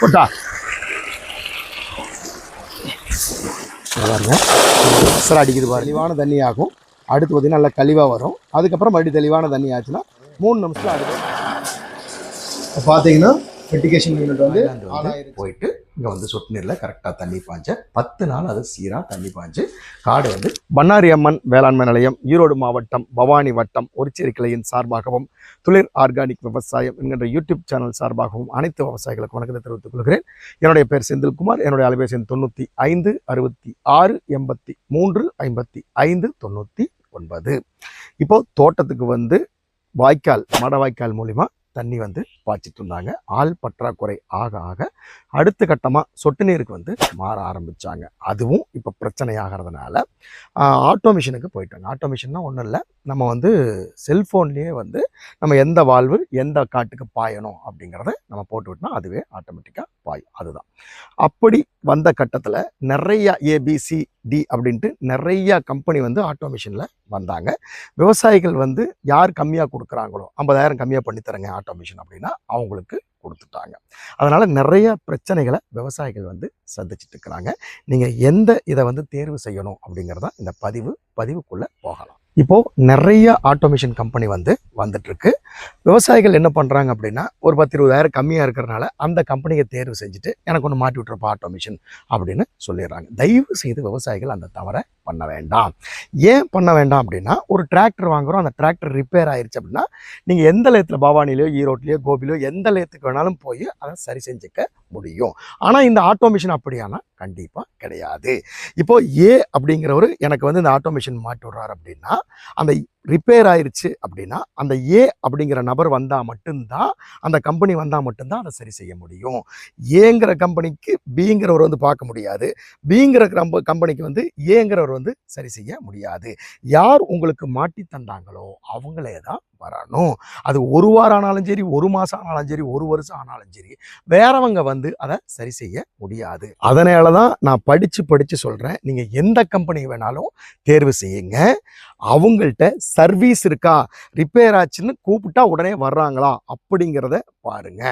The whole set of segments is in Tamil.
போட்டா. பாருங்க சார் அடிக்குது பாருங்க. தெளிவான தண்ணி ஆகும் அடுத்து பார்த்தீங்கன்னா நல்லா கழிவாக வரும். அதுக்கப்புறம் மறுபடியும் தெளிவான தண்ணி ஆச்சுன்னா மூணு நிமிஷத்தில் அடுத்து இப்போ பார்த்தீங்கன்னா ஃபெட்டிகேஷன் யூனிட் வந்து போயிட்டு இங்கே வந்து சொட்டு நீரில் கரெக்டாக தண்ணி பாய்ஞ்ச பத்து நாள் அது சீராக தண்ணி பாய்ஞ்சு காடு வந்து பண்ணாரி அம்மன் வேளாண்மை நிலையம் ஈரோடு மாவட்டம் பவானி வட்டம் ஒரிச்சேரி கிளையின் சார்பாகவும் துளிர் ஆர்கானிக் விவசாயம் என்கின்ற யூடியூப் சேனல் சார்பாகவும் அனைத்து விவசாயிகளுக்கும் வணக்கத்தை தெரிவித்துக் கொள்கிறேன். என்னுடைய பேர் செந்தில்குமார் என்னுடைய அலைபேசி எண் தொண்ணூற்றி ஐந்து அறுபத்தி ஆறு எண்பத்தி மூன்று ஐம்பத்தி ஐந்து தொண்ணூற்றி ஒன்பது. இப்போ தோட்டத்துக்கு வந்து வாய்க்கால் மட வாய்க்கால் மூலிமா தண்ணி வந்து பாய்ச்சிட்டு இருந்தாங்க. ஆள் பற்றாக்குறை ஆக ஆக அடுத்த கட்டமாக சொட்டு நீருக்கு வந்து மாற ஆரம்பிச்சாங்க. அதுவும் இப்போ பிரச்சனை ஆகிறதுனால ஆட்டோமிஷனுக்கு போயிட்டாங்க. ஆட்டோமிஷன்னா ஒன்றும் இல்லை. நம்ம வந்து செல்ஃபோன்லேயே வந்து நம்ம எந்த வால்வு எந்த காட்டுக்கு பாயணும் அப்படிங்கிறத நம்ம போட்டுவிட்டோம்னா அதுவே ஆட்டோமேட்டிக்காக பாயும். அதுதான். அப்படி வந்த கட்டத்தில் நிறையா ஏபிசி டி அப்படின்ட்டு நிறையா கம்பெனி வந்து ஆட்டோமேஷனில் வந்தாங்க. விவசாயிகள் வந்து யார் கம்மியாக கொடுக்குறாங்களோ ஐம்பதாயிரம் கம்மியாக பண்ணித்தரங்க ஆட்டோமேஷன் அப்படின்னா அவங்களுக்கு கொடுத்துட்டாங்க. அதனால் நிறைய பிரச்சனைகளை விவசாயிகள் வந்து சந்திச்சுட்டு இருக்கிறாங்க. நீங்கள் எந்த இதை வந்து தேர்வு செய்யணும் அப்படிங்கிறதான் இந்த பதிவு பதிவுக்குள்ளே போகலாம். இப்போது நிறைய ஆட்டோமேஷன் கம்பெனி வந்து வந்துட்டுருக்கு விவசாயிகள் என்ன பண்ணுறாங்க அப்படின்னா ஒரு பத்து இருபதாயிரம் கம்மியாக இருக்கிறனால அந்த கம்பெனியை தேர்வு செஞ்சுட்டு எனக்கு ஒன்று மாட்டி விட்டுறப்பா ஆட்டோமேஷன் அப்படின்னு சொல்லிடுறாங்க. தயவு செய்து விவசாயிகள் அந்த தவறை பண்ண வேண்டாம். ஏன் பண்ண வேண்டாம் அப்படின்னா ஒரு டிராக்டர் வாங்குறோம் அந்த டிராக்டர் ரிப்பேர் ஆயிடுச்சு அப்படின்னா நீங்கள் எந்த லேத்தில் பவானிலையோ ஈரோட்லையோ கோபிலையோ எந்த லேத்துக்கு வேணாலும் போய் அதை சரி செஞ்சுக்க முடியும். ஆனால் இந்த ஆட்டோமேஷன் அப்படியானா கண்டிப்பாக கிடையாது. இப்போ ஏ அப்படிங்கிறவர் எனக்கு வந்து இந்த ஆட்டோமேஷன் மாட்டி விடுறாரு அப்படின்னா அந்த ரிப்பேர் ஆயிடுச்சு அப்படின்னா அந்த ஏ அப்படிங்கிற நபர் வந்தால் மட்டும்தான் அந்த கம்பெனி வந்தால் மட்டும்தான் அதை சரி செய்ய முடியும். ஏங்கிற கம்பெனிக்கு பிங்கிறவர் வந்து பார்க்க முடியாது. பிங்கிற கம்ப கம்பெனிக்கு வந்து ஏங்கிறவர் வந்து சரி செய்ய முடியாது. யார் உங்களுக்கு மாட்டி தந்தாங்களோ அவங்களே தான் வரணும். அது ஒரு வாரம் ஆனாலும் சரி ஒரு மாதம் ஆனாலும் சரி ஒரு வருஷம் ஆனாலும் சரி வேறவங்க வந்து அதை சரி செய்ய முடியாது. அதனால தான் நான் படித்து படித்து சொல்கிறேன் நீங்கள் எந்த கம்பெனி வேணாலும் தேர்வு செய்யுங்க. அவங்கள்ட்ட சர்வீஸ் இருக்கா ரிப்பேர் ஆச்சுன்னு கூப்பிட்டா உடனே வர்றாங்களா அப்படிங்கிறத பாருங்க.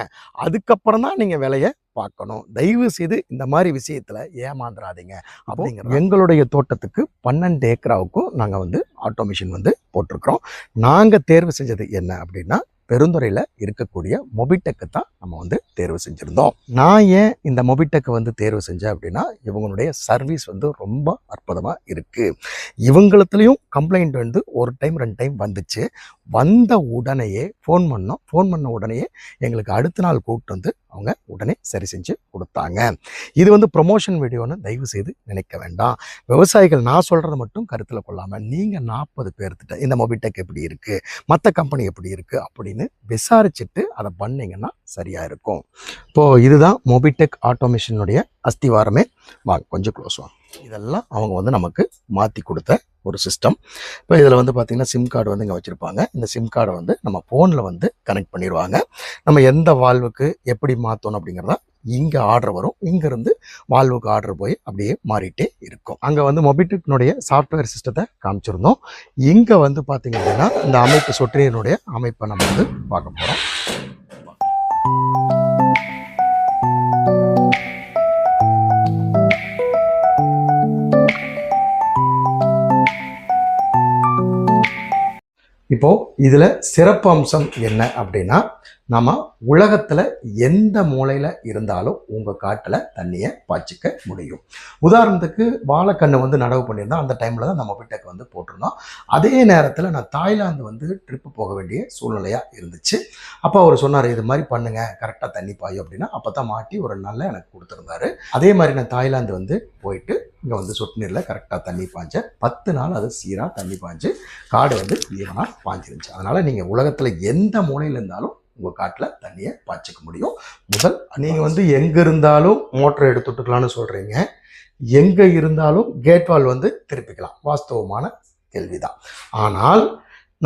அதுக்கப்புறம் தான் நீங்கள் விலையை பார்க்கணும். தயவு செய்து இந்த மாதிரி விஷயத்துல ஏமாந்துடாதீங்க அப்படிங்கிற எங்களுடைய தோட்டத்துக்கு பன்னெண்டு ஏக்கராவுக்கும் நாங்கள் வந்து ஆட்டோமேஷன் வந்து போட்டிருக்கிறோம். நாங்கள் தேர்வு செஞ்சது என்ன அப்படின்னா பெருந்துறையில் இருக்கக்கூடிய மொபிடெக்கு தான் நம்ம வந்து தேர்வு செஞ்சுருந்தோம். நான் ஏன் இந்த மொபிடெக்கை வந்து தேர்வு செஞ்சேன் அப்படின்னா இவங்களுடைய சர்வீஸ் வந்து ரொம்ப அற்புதமாக இருக்குது இவங்களத்துலேயும் கம்ப்ளைண்ட் வந்து ஒரு டைம் ரெண்டு டைம் வந்துச்சு. வந்த உடனேயே ஃபோன் பண்ணோம். ஃபோன் பண்ண உடனேயே எங்களுக்கு அடுத்த நாள் கூப்பிட்டு வந்து அவங்க உடனே சரி செஞ்சு கொடுத்தாங்க. இது வந்து ப்ரொமோஷன் வீடியோன்னு தயவு செய்து நினைக்க வேண்டாம். விவசாயிகள் நான் சொல்கிறத மட்டும் கருத்தில் கொள்ளாமல் நீங்கள் நாற்பது பேர்த்திட்ட இந்த மொபிடெக் எப்படி இருக்குது மற்ற கம்பெனி எப்படி இருக்குது அப்படின்னு விசாரிச்சுட்டு அதை பண்ணிங்கன்னா சரியாக இருக்கும். இப்போது இதுதான் மொபிடெக் ஆட்டோமேஷனுடைய அஸ்திவாரமே. வாங்க கொஞ்சம் க்ளோஸ் வாங்க இதெல்லாம் அவங்க வந்து நமக்கு மாற்றி கொடுத்த ஒரு சிஸ்டம் இப்போ இதில் வந்து பார்த்திங்கன்னா சிம் கார்டு வந்து இங்கே வச்சுருப்பாங்க. இந்த சிம் கார்டை வந்து நம்ம ஃபோனில் வந்து கனெக்ட் பண்ணிடுவாங்க நம்ம எந்த வால்வுக்கு எப்படி மாற்றணும் அப்படிங்கிறத இங்கே ஆர்டர் வரும். இங்கேருந்து வால்வுக்கு ஆர்டர் போய் அப்படியே மாறிட்டே இருக்கும். அங்கே வந்து மொபிடெக்னுடைய சாஃப்ட்வேர் சிஸ்டத்தை காமிச்சிருந்தோம். இங்கே வந்து பார்த்திங்க அப்படின்னா இந்த அமைப்பு சொட்டுநீரினுடைய அமைப்பை நம்ம வந்து பார்க்க போகிறோம் இப்போ இதில் சிறப்பு அம்சம் என்ன அப்படின்னா நம்ம உலகத்தில் எந்த மூலையில் இருந்தாலும் உங்கள் காட்டில் தண்ணியை பாய்ச்சிக்க முடியும். உதாரணத்துக்கு வாழைக்கண்ணு வந்து நடவு பண்ணியிருந்தோம் அந்த டைமில் தான் நம்ம வீட்டுக்கு வந்து போட்டிருந்தோம். அதே நேரத்தில் நான் தாய்லாந்து வந்து ட்ரிப்பு போக வேண்டிய சூழ்நிலையாக இருந்துச்சு. அப்போ அவர் சொன்னார் இது மாதிரி பண்ணுங்கள் கரெக்டாக தண்ணி பாயும் அப்படின்னா அப்போ தான் மாட்டி ஒரு நல்ல எனக்கு கொடுத்துருந்தாரு. அதே மாதிரி நான் தாய்லாந்து வந்து போயிட்டு இங்கே வந்து சொட்டு நீரில் கரெக்டாக தண்ணி பாய்ஞ்ச பத்து நாள் அது சீராக தண்ணி பாய்ஞ்சு காடு வந்து ஈவனாக பாய்ஞ்சிருந்துச்சு அதனால் நீங்கள் உலகத்தில் எந்த மூலையில் இருந்தாலும் உங்கள் காட்டில் தண்ணியை பாய்ச்சிக்க முடியும். முதல் நீங்கள் வந்து எங்கே இருந்தாலும் மோட்டரை எடுத்துட்டுக்கலாம்னு சொல்கிறீங்க எங்கே இருந்தாலும் கேட் வால் வந்து திருப்பிக்கலாம். வாஸ்தவமான கேள்விதான். ஆனால்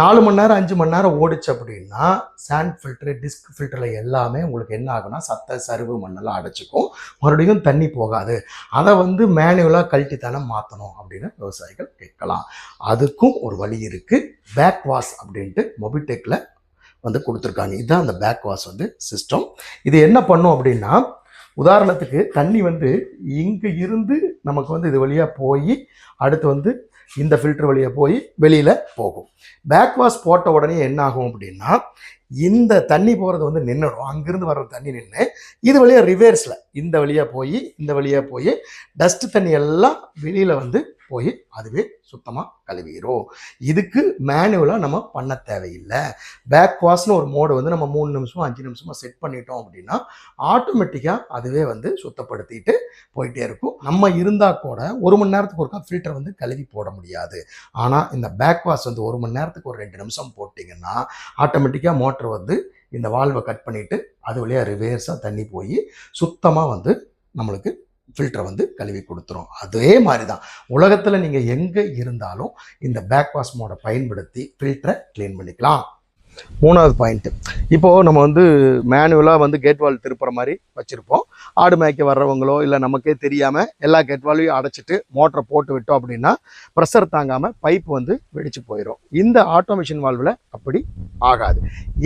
நாலு மணி நேரம் அஞ்சு மணி நேரம் ஓடிச்சு அப்படின்னா சாண்ட் ஃபில்ட்ரு டிஸ்க் ஃபில்டரில் எல்லாமே உங்களுக்கு என்ன ஆகுனா சத்த சருவு மண்ணெல்லாம் அடைச்சிக்கும். மறுபடியும் தண்ணி போகாது. அதை வந்து மேனுவலாக கழட்டி தானே மாற்றணும் அப்படின்னு விவசாயிகள் கேட்கலாம். அதுக்கும் ஒரு வழி இருக்குது பேக் வாஷ் அப்படின்ட்டு மொபிடெக்கில் வந்து கொடுத்துருக்காங்க. இதுதான் அந்த பேக் வாஷ் வந்து சிஸ்டம் இது என்ன பண்ணும் அப்படின்னா உதாரணத்துக்கு தண்ணி வந்து இங்கே இருந்து நமக்கு வந்து இது வழியாக போய் அடுத்து வந்து இந்த ஃபில்டர் வழியாக போய் வெளியில் போகும். பேக் வாஷ் போட்ட உடனே என்ன ஆகும் அப்படின்னா இந்த தண்ணி போகிறது வந்து நின்றுடும் அங்கேருந்து வர்ற தண்ணி நின்று இது வழியாக ரிவேர்ஸில் இந்த வழியாக போய் இந்த வழியாக போய் டஸ்ட் தண்ணி எல்லாம் வெளியில் வந்து போய் அதுவே சுத்தமாக கழுவிடும் இதுக்கு மேனுவலாக நம்ம பண்ண தேவையில்லை. பேக் வாஷ்னு ஒரு மோடு வந்து நம்ம மூணு நிமிஷம் அஞ்சு நிமிஷமாக செட் பண்ணிட்டோம் அப்படின்னா ஆட்டோமேட்டிக்காக அதுவே வந்து சுத்தப்படுத்திட்டு போயிட்டே இருக்கும். நம்ம இருந்தால் கூட ஒரு மணி நேரத்துக்கு ஒருக்கா ஃபில்டர் வந்து கழுவி போட முடியாது. ஆனால் இந்த பேக் வாஷ் வந்து ஒரு மணி நேரத்துக்கு ஒரு ரெண்டு நிமிஷம் போட்டிங்கன்னா ஆட்டோமேட்டிக்காக மோட்டர் வந்து இந்த வால்வை கட் பண்ணிவிட்டு அது வழியாக ரிவேர்ஸாக தண்ணி போய் சுத்தமாக வந்து நம்மளுக்கு ஃபில்டரை வந்து கழுவி கொடுத்துரும். அதே மாதிரி தான் உலகத்தில் நீங்கள் எங்கே இருந்தாலும் இந்த பேக் வாஷ் மோடை பயன்படுத்தி ஃபில்டரை க்ளீன் பண்ணிக்கலாம். மூணாவது பாயிண்ட்டு இப்போது நம்ம வந்து மேனுவலாக வந்து கேட் வால் திருப்புற மாதிரி வச்சுருப்போம். ஆடு மேய்க்க வர்றவங்களோ இல்லை நமக்கே தெரியாமல் எல்லா கேட் வால்வையும் அடைச்சிட்டு மோட்டரை போட்டு விட்டோம் அப்படின்னா ப்ரெஷர் தாங்காமல் பைப் வந்து வெடிச்சு போயிடும் இந்த ஆட்டோமேஷன் வால்வில் அப்படி ஆகாது.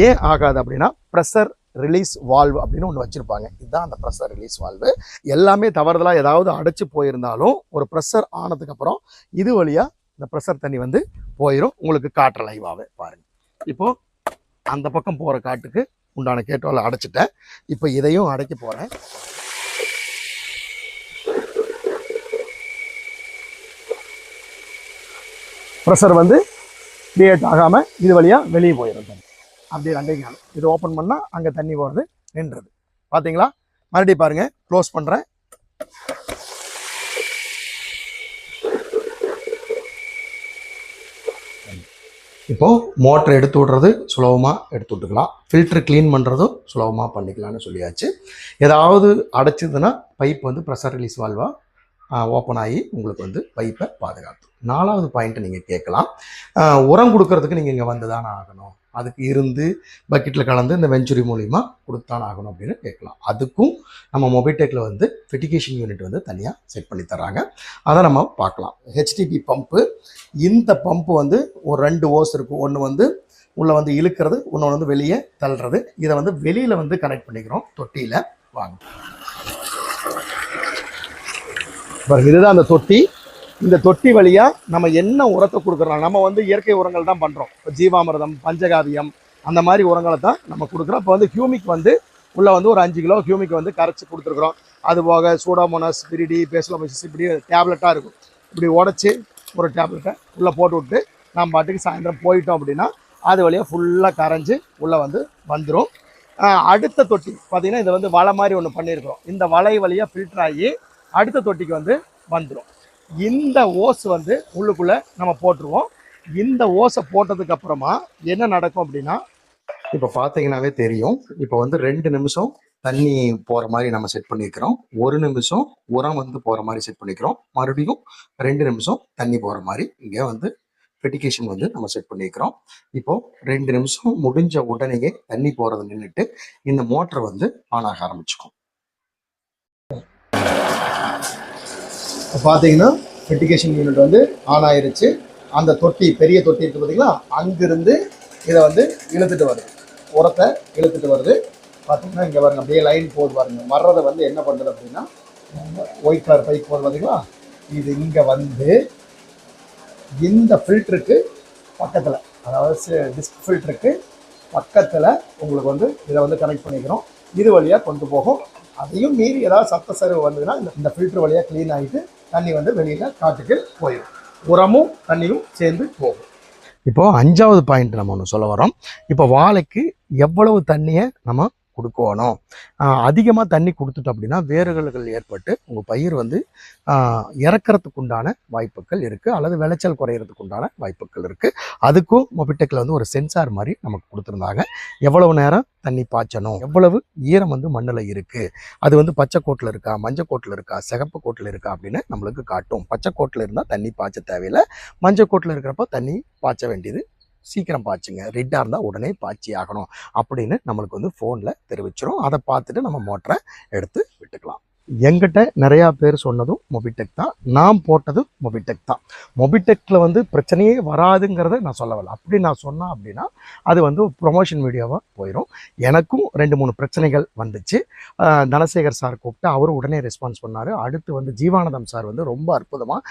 ஏன் ஆகாது அப்படின்னா ப்ரெஷர் ரிலீஸ் வால்வு அப்படின்னு ஒன்று வச்சுருப்பாங்க. இதுதான் அந்த ப்ரெஷர் ரிலீஸ் வால்வு எல்லாமே தவறுதலாக ஏதாவது அடைச்சு போயிருந்தாலும் ஒரு ப்ரெஷர் ஆனதுக்கப்புறம் இது வழியாக இந்த ப்ரெஷர் தண்ணி வந்து போயிடும் உங்களுக்கு காட்டுற லைவாகவே பாருங்கள் இப்போது அந்த பக்கம் போகிற காட்டுக்கு உண்டான கேட்டோவில் அடைச்சிட்டேன். இப்போ இதையும் அடைக்க போகிறேன் ப்ரெஷர் வந்து க்ரியேட் ஆகாமல் இது வழியாக வெளியே போயிடும் அப்படியே அப்படி காணும் இது ஓப்பன் பண்ணால் அங்கே தண்ணி போகிறது நின்றுது. பார்த்தீங்களா மறுபடியும் பாருங்கள் க்ளோஸ் பண்ணுறேன் இப்போது மோட்டர் எடுத்து விடுறது சுலபமாக எடுத்து விட்டுக்கலாம். ஃபில்ட்ரு க்ளீன் பண்ணுறதும் சுலபமாக பண்ணிக்கலாம்னு சொல்லியாச்சு. ஏதாவது அடைச்சிதுன்னா பைப் வந்து ப்ரெஷர் ரிலீஸ் வால்வாக ஓப்பன் ஆகி உங்களுக்கு வந்து பைப்பை பாதுகாத்து. நாலாவது பாயிண்ட்டை நீங்கள் கேட்கலாம். உரம் கொடுக்கறதுக்கு நீங்கள் இங்கே வந்து தானே ஆகணும். அதுக்கு இருந்து பக்கெட்டில் கலந்து இந்த வெஞ்சுரி மூலிமா கொடுத்தான் ஆகணும் அப்படின்னு கேட்கலாம். அதுக்கும் நம்ம மொபைடெக்கில் வந்து ஃபெட்டிகேஷன் யூனிட் வந்து தனியாக செட் பண்ணி தராங்க அதை நம்ம பார்க்கலாம். ஹெச்டிபி பம்பு இந்த பம்பு வந்து ஒரு ரெண்டு ஓஸ் இருக்கும். ஒன்று வந்து உள்ளே வந்து இழுக்கிறது ஒன்று வந்து வெளியே தள்ளுறது. இதை வந்து வெளியில் வந்து கனெக்ட் பண்ணிக்கிறோம் தொட்டியில். வாங்க. பாருங்க இதுதான் அந்த தொட்டி. இந்த தொட்டி வழியாக நம்ம என்ன உரத்தை கொடுக்குறோம்? நம்ம வந்து இயற்கை உரங்கள் தான் பண்ணுறோம் இப்போ ஜீவாமிரதம் பஞ்சகாவியம் அந்த மாதிரி உரங்களை தான் நம்ம கொடுக்குறோம். இப்போ வந்து ஹியூமிக் வந்து உள்ளே வந்து ஒரு அஞ்சு கிலோ ஹியூமிக் வந்து கரைச்சி கொடுத்துருக்குறோம். அது போக சூடாமோனஸ் பிரிடி பேஸ்லோமைசிஸ் இப்படி டேப்லெட்டாக இருக்கும். இப்படி உடச்சி ஒரு டேப்லெட்டை உள்ளே போட்டு விட்டு நம்ம பாட்டுக்கு சாயந்தரம் போயிட்டோம் அப்படின்னா அது வழியாக ஃபுல்லாக கரைஞ்சி உள்ளே வந்து வந்துடும் அடுத்த தொட்டி பார்த்திங்கன்னா இதை வந்து வலை மாதிரி ஒன்று பண்ணியிருக்கிறோம். இந்த வலை வழியாக ஃபில்டர் ஆகி அடுத்த தொட்டிக்கு வந்து வந்துடும் இந்த ஓஸ் வந்து உள்ளுக்குள்ளே நம்ம போட்டுருவோம். இந்த ஓஸை போட்டதுக்கு அப்புறமா என்ன நடக்கும் அப்படின்னா இப்போ பார்த்தீங்கன்னாவே தெரியும். இப்போ வந்து ரெண்டு நிமிஷம் தண்ணி போகிற மாதிரி நம்ம செட் பண்ணியிருக்கிறோம் ஒரு நிமிஷம் உரம் வந்து போகிற மாதிரி செட் பண்ணிக்கிறோம் மறுபடியும் ரெண்டு நிமிஷம் தண்ணி போகிற மாதிரி இங்கே வந்து ஃபெட்டிகேஷன் வந்து நம்ம செட் பண்ணியிருக்கிறோம் இப்போது ரெண்டு நிமிஷம் முடிஞ்ச உடனேயே தண்ணி போகிறத நின்றுட்டு இந்த மோட்டர் வந்து ஆன் ஆக ஆரம்பிச்சுக்கும். இப்போ பார்த்தீங்கன்னா ஃபெட்டிகேஷன் யூனிட் வந்து ஆன் ஆயிருச்சு. அந்த தொட்டி பெரிய தொட்டி இருக்குது பார்த்தீங்களா அங்கிருந்து இதை வந்து இழுத்துட்டு வருது. உரத்தை இழுத்துட்டு வருது. பார்த்தீங்கன்னா இங்கே பாருங்க அப்படியே லைன் போகுது பாருங்க. வர்றதை வந்து என்ன பண்ணுறது அப்படின்னா ஒயிட் கலர் பைக் போகுது பார்த்தீங்களா இது இங்கே வந்து இந்த ஃபில்டருக்கு பக்கத்தில் அதாவது டிஸ்க் ஃபில்டருக்கு பக்கத்தில் உங்களுக்கு வந்து இதை வந்து கனெக்ட் பண்ணிக்கிறோம். இது வழியாக கொண்டு போகும். அதையும் மீறி ஏதாவது சத்த சரிவு வந்ததுன்னா இந்த இந்த வழியாக க்ளீன் ஆகிட்டு தண்ணி வந்து வெளியில் காட்டுக்கு போயிடும் உரமும் தண்ணியும் சேர்ந்து போகும். இப்போது அஞ்சாவது பாயிண்ட் நம்ம ஒன்று சொல்ல வரோம் இப்போ வாழைக்கு எவ்வளவு தண்ணியை நம்ம கொடுக்கணும். அதிகமாக தண்ணி கொடுத்துட்டோம் அப்படின்னா வேறுகள் ஏற்பட்டு உங்கள் பயிர் வந்து ஆஹ், உண்டான வாய்ப்புகள் இருக்குது அல்லது விளைச்சல் குறையிறதுக்கு உண்டான வாய்ப்புகள் இருக்குது அதுக்கும் மொபிடெக்கில் வந்து ஒரு சென்சார் மாதிரி நமக்கு கொடுத்துருந்தாங்க. எவ்வளவு நேரம் தண்ணி பாய்ச்சணும்? எவ்வளவு ஈரம் வந்து மண்ணில் இருக்குது அது வந்து பச்சை கோட்டில் இருக்கா? மஞ்சள் கோட்டில் இருக்கா? சிகப்பு கோட்டில் இருக்கா? அப்படின்னு நம்மளுக்கு காட்டும். பச்சை கோட்டில் இருந்தால் தண்ணி பாய்ச்ச தேவையில்லை. மஞ்சள் கோட்டில் இருக்கிறப்ப தண்ணி பாய்ச்ச வேண்டியது சீக்கிரம் பாய்ச்சுங்க. ரெட்டாக இருந்தால் உடனே பாய்ச்சி ஆகணும் அப்படின்னு நம்மளுக்கு வந்து ஃபோனில் தெரிவிச்சிரும். அதை பார்த்துட்டு நம்ம மோட்டரை எடுத்து விட்டுக்கலாம். எங்கிட்ட நிறையா பேர் சொன்னதும் மொபிடெக் தான். நான் போட்டதும் மொபிடெக் தான். மொபிடெக்கில் வந்து பிரச்சனையே வராதுங்கிறத நான் சொல்ல வரல. அப்படி நான் சொன்னேன் அப்படின்னா அது வந்து ப்ரொமோஷன் வீடியோவாக போயிடும் எனக்கும் ரெண்டு மூணு பிரச்சனைகள் வந்துச்சு. தனசேகர் சார் கூப்பிட்டு அவரும் உடனே ரெஸ்பான்ஸ் பண்ணார். அடுத்து வந்து ஜீவானந்தம் சார் வந்து ரொம்ப அற்புதமாக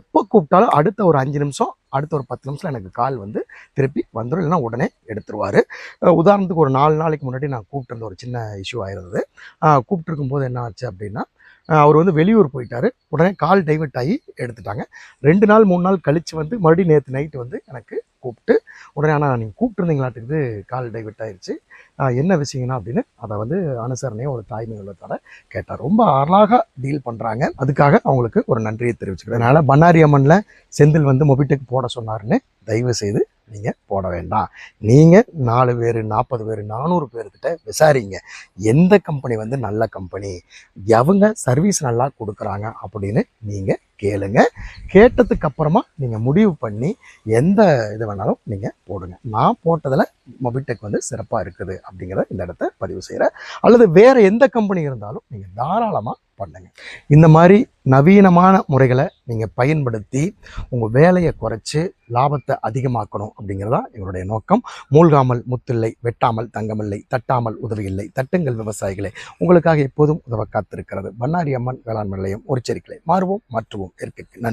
எப்போ கூப்பிட்டாலும் அடுத்த ஒரு அஞ்சு நிமிஷம் அடுத்த ஒரு பத்து நிமிஷம் எனக்கு கால் வந்து திருப்பி வந்துடும் இல்லைன்னா உடனே எடுத்துருவார். உதாரணத்துக்கு ஒரு நாலு நாளைக்கு முன்னாடி நான் கூப்பிட்டுருந்த ஒரு சின்ன இஷ்யூ ஆயிருந்தது. ஆஹ் கூப்பிட்டுருக்கும் போது என்ன ஆச்சு அப்படின்னா அவர் வந்து வெளியூர் போயிட்டாரு. உடனே கால் டைவர்ட் ஆகி எடுத்துட்டாங்க. ரெண்டு நாள் மூணு நாள் கழித்து வந்து மறுபடியும் நேற்று நைட்டு வந்து எனக்கு கூப்பிட்டு உடனே ஆனால் நீங்கள் கூப்பிட்டுருந்தீங்களாட்டுக்கு கால் டைவெட் ஆயிடுச்சு என்ன விஷயம்னா அப்படின்னு அதை வந்து அனுசரணையை ஒரு தாய்மை உள்ளத்தோட கேட்டார் ரொம்ப அழகாக டீல் பண்ணுறாங்க அதுக்காக அவங்களுக்கு ஒரு நன்றியை தெரிவிச்சுக்கிறேன். அதனால் பண்ணாரி அம்மனில் செந்தில் வந்து மொபிடெக் போட சொன்னார்னு தயவு செய்து நீங்கள் போட வேண்டாம். நீங்கள் நாலு பேர் நாற்பது பேர் நானூறு பேர்கிட்ட விசாரிங்க. எந்த கம்பெனி வந்து நல்ல கம்பெனி எவங்க சர்வீஸ் நல்லா கொடுக்குறாங்க அப்படின்னு நீங்கள் கேளுங்க. கேட்டதுக்கு அப்புறமா நீங்கள் முடிவு பண்ணி எந்த இது வேணாலும் நீங்கள் போடுங்க. நான் போட்டதில் மொபிடெக் வந்து சிறப்பாக இருக்குது அப்படிங்கிறத இந்த இடத்த பதிவு செய்கிறேன் அல்லது வேறு எந்த கம்பெனி இருந்தாலும் நீங்கள் தாராளமாக பண்ணுங்க. இந்த மாதிரி நவீனமான முறைகளை நீங்கள் பயன்படுத்தி உங்கள் வேலையை குறைச்சி லாபத்தை அதிகமாக்கணும் அப்படிங்கிறதா எங்களுடைய நோக்கம். மூழ்காமல் முத்தில்லை வெட்டாமல் தங்கமில்லை தட்டாமல் உதவியில்லை தட்டுங்கள் விவசாயிகளை. உங்களுக்காக எப்போதும் உதவ காத்திருக்கிறது. பண்ணாரி அம்மன் வேளாண் நிலையம் ஒரு செரிக்கலை மாறுவோம் மாற்றுவோம். இயற்கைக்கு நன்றி.